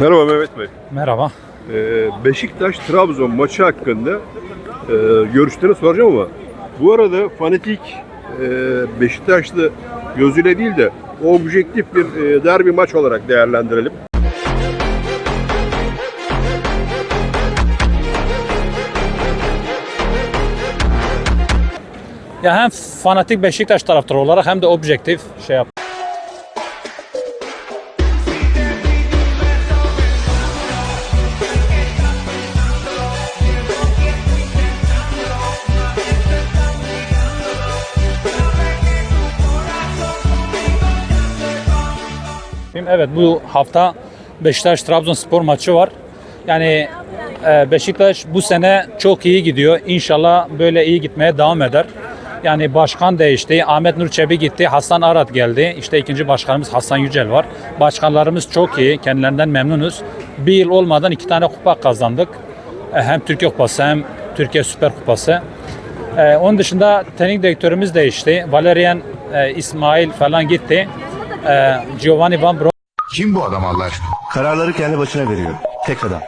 Merhaba Mehmet Bey. Merhaba. Ee, Beşiktaş-Trabzon maçı hakkında e, görüşlerini soracağım ama bu arada fanatik e, Beşiktaşlı gözüyle değil de objektif bir e, derbi maç olarak değerlendirelim. Ya hem fanatik Beşiktaş taraftarı olarak hem de objektif şey yap. Şimdi Evet bu hafta Beşiktaş Trabzonspor maçı var. Yani e, Beşiktaş bu sene çok iyi gidiyor. İnşallah böyle iyi gitmeye devam eder. Yani başkan değişti. Ahmet Nur Çebi gitti. Hasan Arat geldi. İşte ikinci başkanımız Hasan Yücel var. Başkanlarımız çok iyi. Kendilerinden memnunuz. Bir yıl olmadan iki tane kupa kazandık. E, Hem Türkiye Kupası hem Türkiye Süper Kupası. E, onun dışında teknik direktörümüz değişti. Valerian İsmail falan gitti. E, Giovanni Van Bro Kim bu adam Allah aşkına? Kararları kendi başına veriyor. Tek adam.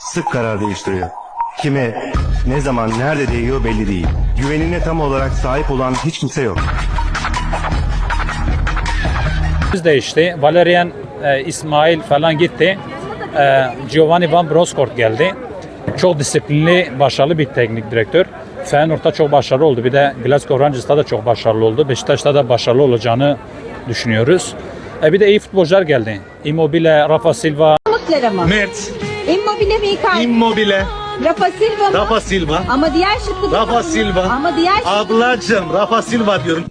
Sık karar değiştiriyor. Kime, ne zaman, nerede değiyor belli değil. Güvenine tam olarak sahip olan hiç kimse yok. Biz değişti. Valerian e, İsmail falan gitti. E, Giovanni Van Bronckhorst geldi. Çok disiplinli, başarılı bir teknik direktör. Feyenoord'da çok başarılı oldu. Bir de Glasgow Rangers'ta da çok başarılı oldu. Beşiktaş'ta da başarılı olacağını düşünüyoruz. E, bir de iyi futbolcular geldi. Immobile, Rafa Silva, Muslera mı? Mert, Immobile mi Icardi? Immobile, Rafa Silva mı? Rafa Silva. Ama diğer şıkkı Rafa Silva. Ama diğer şıkkı Ablacım Rafa Silva diyorum.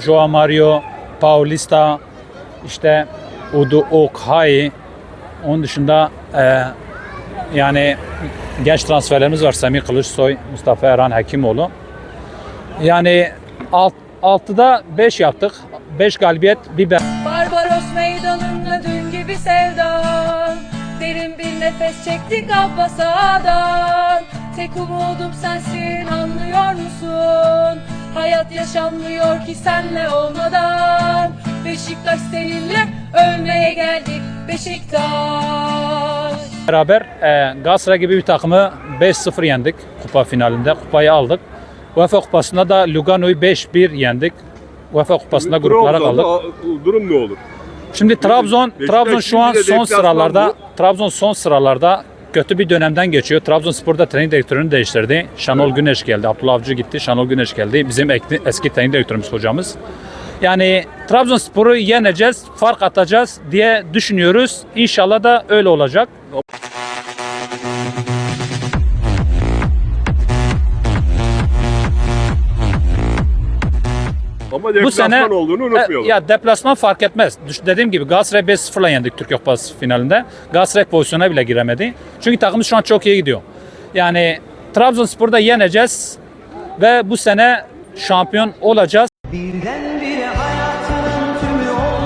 Joao Mario, Paulista, işte Udu Okay. Onun dışında e, yani genç transferlerimiz var. Semih Kılıçsoy, Mustafa Erhan Hekimoğlu. Yani alt, 6'da 5 yaptık. 5 galibiyet, bir ber- Barbaros meydanında dün gibi sevdan Derin bir nefes çektik Abbasa'dan Tek umudum sensin anlıyor musun? Hayat yaşanmıyor ki senle olmadan Beşiktaş seninle ölmeye geldik Beşiktaş beraber e, Galatasaray gibi bir takımı 5-0 yendik kupa finalinde. Kupayı aldık. UEFA Kupası'nda da Lugano'yu 5-1 yendik. UEFA Kupası'nda gruplara kaldık. Durum ne olur? Şimdi Trabzon, Beşiktaş Trabzon şu an son sıralarda. Trabzon son sıralarda kötü bir dönemden geçiyor. Trabzonspor'da teknik direktörünü değiştirdi. Şenol Güneş geldi. Abdullah Avcı gitti. Şenol Güneş geldi. Bizim eski teknik direktörümüz hocamız. Yani Trabzonspor'u yeneceğiz, fark atacağız diye düşünüyoruz. İnşallah da öyle olacak. ama bu sene olduğunu e, unutmayalım. E, ya deplasman fark etmez. Dediğim gibi Galatasaray 5-0'la yendik Türk Kupası finalinde. Galatasaray pozisyona bile giremedi. Çünkü takımımız şu an çok iyi gidiyor. Yani Trabzonspor'da yeneceğiz ve bu sene şampiyon olacağız. Birdenbire hayatının tümü oldu.